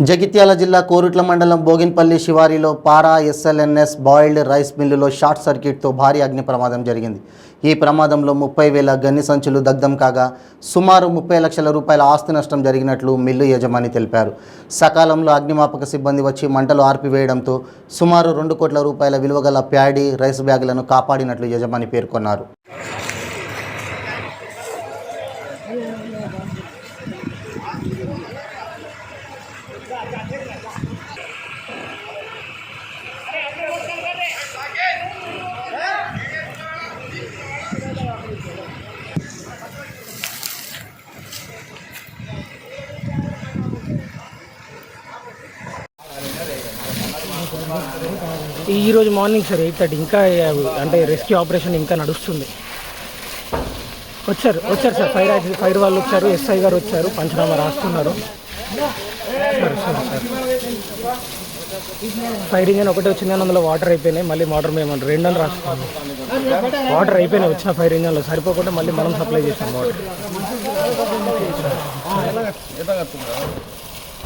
జగిత్యాల జిల్లా కోరుట్ల మండలం బోగిన్పల్లి శివారిలో పారా ఎస్ఎల్ఎన్ఎస్ బాయిల్డ్ రైస్ మిల్లులో షార్ట్ సర్క్యూట్తో భారీ అగ్ని ప్రమాదం జరిగింది. ఈ ప్రమాదంలో ముప్పై వేల గన్ని సంచులు దగ్ధం కాగా సుమారు ముప్పై లక్షల రూపాయల ఆస్తి నష్టం జరిగినట్లు మిల్లు యజమాని తెలిపారు. సకాలంలో అగ్నిమాపక సిబ్బంది వచ్చి మంటలు ఆర్పివేయడంతో సుమారు రెండు కోట్ల రూపాయల విలువగల ప్యాడీ రైస్ బ్యాగులను కాపాడినట్లు యజమాని పేర్కొన్నారు. ఈరోజు మార్నింగ్ సార్ ఎయిట్ థర్టీ. ఇంకా అంటే రెస్క్యూ ఆపరేషన్ ఇంకా నడుస్తుంది. వచ్చారు వచ్చారు సార్. ఫైర్ ఫైర్ వాళ్ళు వచ్చారు ఎస్ఐ గారు వచ్చారు పంచనామా రాస్తున్నారు. సరే సరే సార్. ఫైర్ ఇంజన్ ఒకటే వచ్చింది కానీ అందులో వాటర్ అయిపోయినాయి. మళ్ళీ మోటార్ మేము రెండు అని రాస్తున్నాం. వాటర్ అయిపోయినాయి వచ్చిన ఫైర్ ఇంజన్లో. సరిపోకుండా మళ్ళీ మనం సప్లై చేసాం water.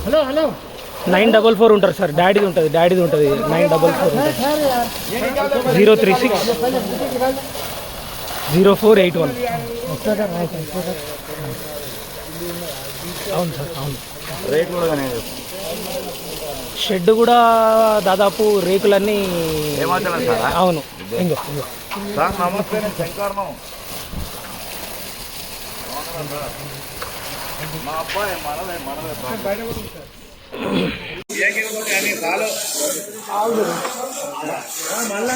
Hello hello. Nine double four ఉంటారు సార్. డాడీది ఉంటుంది డాడీది ఉంటుంది. నైన్ డబల్ ఫోర్ ఉంటుంది zero three six zero four eight one. అవును సార్ అవును. రేట్ కూడా షెడ్ కూడా దాదాపు రేకులన్నీ అవును. ఇంకో ఇంకో. సార్ నమస్తే నేను శంకర్ను. మా అబ్బాయి మనదే మనదే మళ్ళా